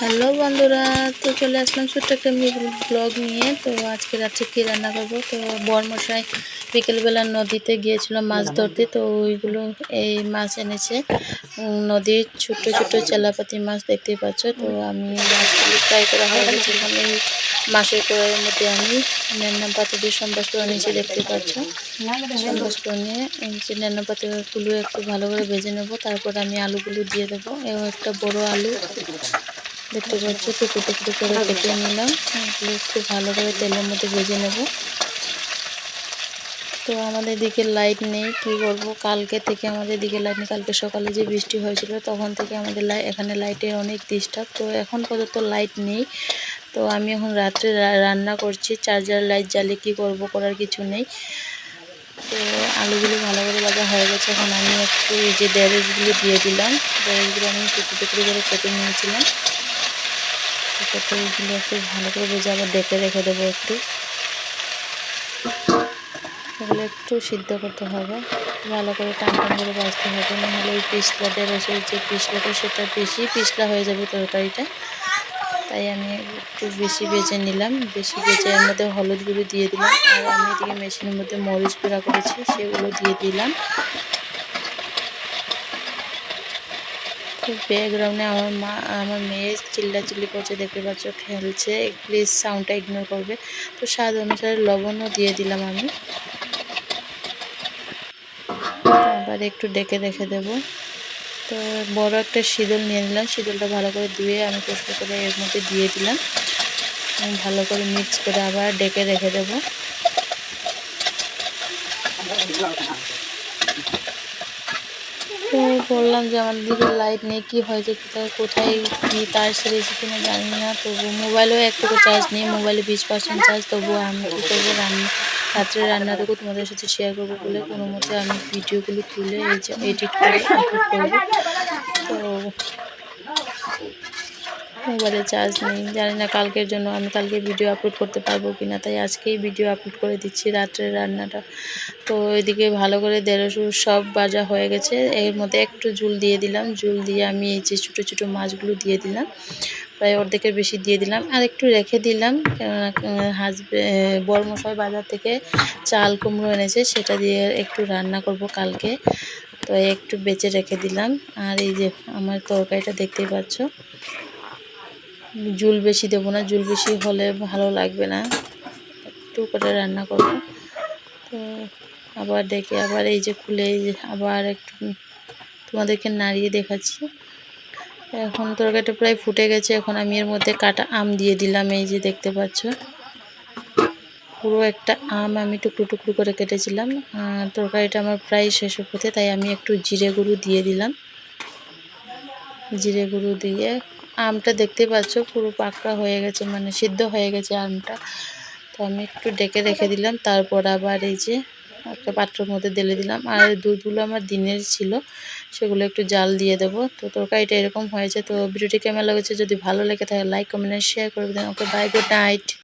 Hello বন্ধুরা, তো চলে আসলাম ছোট্ট একটা ব্লগ নিয়ে। তো আজকে রাত্রে কী রান্না করব? তো বরমশাই বিকেলবেলা নদীতে গিয়েছিল মাছ ধরতে, তো ওইগুলো এই মাছ এনেছে। নদীর ছোট ছোট চেলাপাতি মাছ দেখতেই পাচ্ছ। তো আমি মাছগুলো ফ্রাই করা হয়ে গেছে। এই মাছের কড়াইয়ের মধ্যে আমি ন্যান্না পাতা দিয়ে সম্বাস করে নিচে দেখতে পাচ্ছ। সম্বাস করে নিয়ে যে পাতাগুলো একটু ভালো করে ভেজে নেব। তারপর আমি আলুগুলো দিয়ে দেবো। এবং একটা বড় আলু। দেখতে পাচ্ছ টুকরো টুকরো করে কেটে নিলাম। এগুলো একটু ভালো করে তেলের মধ্যে ভেজে নেব। তো আমাদের দিকে লাইট নেই কি করব? কালকে থেকে আমাদের দিকে লাইট নেই। কালকে সকালে যে বৃষ্টি হয়েছিল তখন থেকে আমাদের লাই এখানে লাইটের অনেক ডিস্টার্ব তো এখন পর্যন্ত লাইট নেই। তো আমি এখন রাত্রে রান্না করছি। চার্জার লাইট জ্বালিয়ে কি করব করার কিছু নেই। তো আলুগুলো ভালো করে ভাজা হয়ে গেছে। এখন আমি একটু এই যে ড্যারেজগুলো দিয়ে দিলাম। ড্যারেজগুলো আমি টুকরো টুকরো করে কেটে নিয়েছিলাম। এগুলো একটু ভালো করে ভেজে আবার ডেকে রেখে দেবো একটু। এগুলো একটু সিদ্ধ করতে হবে। ভালো করে টান টান করে ভাজতে হবে। নাহলে ওই পিছলা ঢেঁড়সের যে পিছলাটা সেটা বেশি পিছলা হয়ে যাবে তরকারিটা। তাই আমি একটু বেশি বেজে নিলাম। বেশি বেজে এর মধ্যে হলুদ গুঁড়ো দিয়ে দিলাম। আর আমি এদিকে মেশিনের মধ্যে মরিচ গুঁড়া করেছি, সেগুলো দিয়ে দিলাম। ব্যাকগ্রাউন্ডে আমার মা, আমার মেয়ে চিল্লা চিল্লি করছে, দেখতে পাচ্ছ, খেলছে। প্লিজ সাউন্ডটা ইগনোর করবে। তো স্বাদ অনুসারে লবণও দিয়ে দিলাম আমি। আবার একটু ডেকে রেখে দেব। তো বড় একটা শীতল নিয়ে নিলাম। শীতলটা ভালো করে ধুয়ে আমি পরিষ্কার করে এর মধ্যে দিয়ে দিলাম। ভালো করে মিক্স করে আবার ডেকে রেখে দেবো। তো বললাম যে আমার দিকে লাইট নেই, কী হয়েছে, কোথায় কোথায়, কী তার সেরেছে কিনা জানি না তবু মোবাইলেও একটুকু চার্জ নেই মোবাইলে বিশ পার্সেন্ট চার্জ তবু আমি কী করব রান্না, রাত্রে রান্নাটুকু তোমাদের সাথে শেয়ার করব বলে কোনো মতে আমি ভিডিওগুলো তুলে এই এডিট করে আপলোড করব। তো মোবাইলে চার্জ নেই। জানি না কালকের জন্য আমি কালকে ভিডিও আপলোড করতে পারব কি না তাই আজকেই ভিডিও আপলোড করে দিচ্ছি রাত্রের রান্নাটা। তো এদিকে ভালো করে দেড়শো সব বাজা হয়ে গেছে। এর মধ্যে একটু ঝুল দিয়ে দিলাম। ঝুল দিয়ে আমি এই যে ছোটো ছোটো মাছগুলো দিয়ে দিলাম। প্রায় অর্ধেকের বেশি দিয়ে দিলাম। আর একটু রেখে দিলাম, কেননা হাজবে বর্মশাই বাজার থেকে চাল, কুমড়ো এনেছে, সেটা দিয়ে একটু রান্না করব কালকে। তো একটু বেঁচে রেখে দিলাম। আর এই যে আমার তরকারিটা দেখতেই পাচ্ছ। জুল বেশি দেবো না, জুল বেশি হলে ভালো লাগবে না। একটু করে রান্না করব। তো আবার ডেকে আবার এই যে খুলে আবার একটু তোমাদেরকে নাড়িয়ে দেখাচ্ছি। এখন তরকারিটা প্রায় ফুটে গেছে, এখন আমি এর মধ্যে কাটা আম দিয়ে দিলাম, এই যে দেখতে পাচ্ছ। পুরো একটা আম আমি টুকরো টুকরো করে কেটেছিলাম তরকারিটা আমার প্রায় শেষ হতে, তাই আমি একটু জিরে গুঁড়ো দিয়ে দিলাম। জিরে গুঁড়ো দিয়ে আমটা দেখতে পাচ্ছ, পুরো পাকা হয়ে গেছে মানে সিদ্ধ হয়ে গেছে আমটা। তো আমি একটু ডেকে রেখে দিলাম, তারপর আবার এই যে একটা পাত্রের মধ্যে ঢেলে দিলাম। আর দুধগুলো আমার দিনের ছিল, সেগুলো একটু জাল দিয়ে দেবো। তো তরকারিটা এরকম হয়েছে, তো ভিডিওটি কেমন লেগেছে যদি ভালো লেগে থাকে, লাইক, কমেন্ট শেয়ার করে দেবেন। Okay bye good night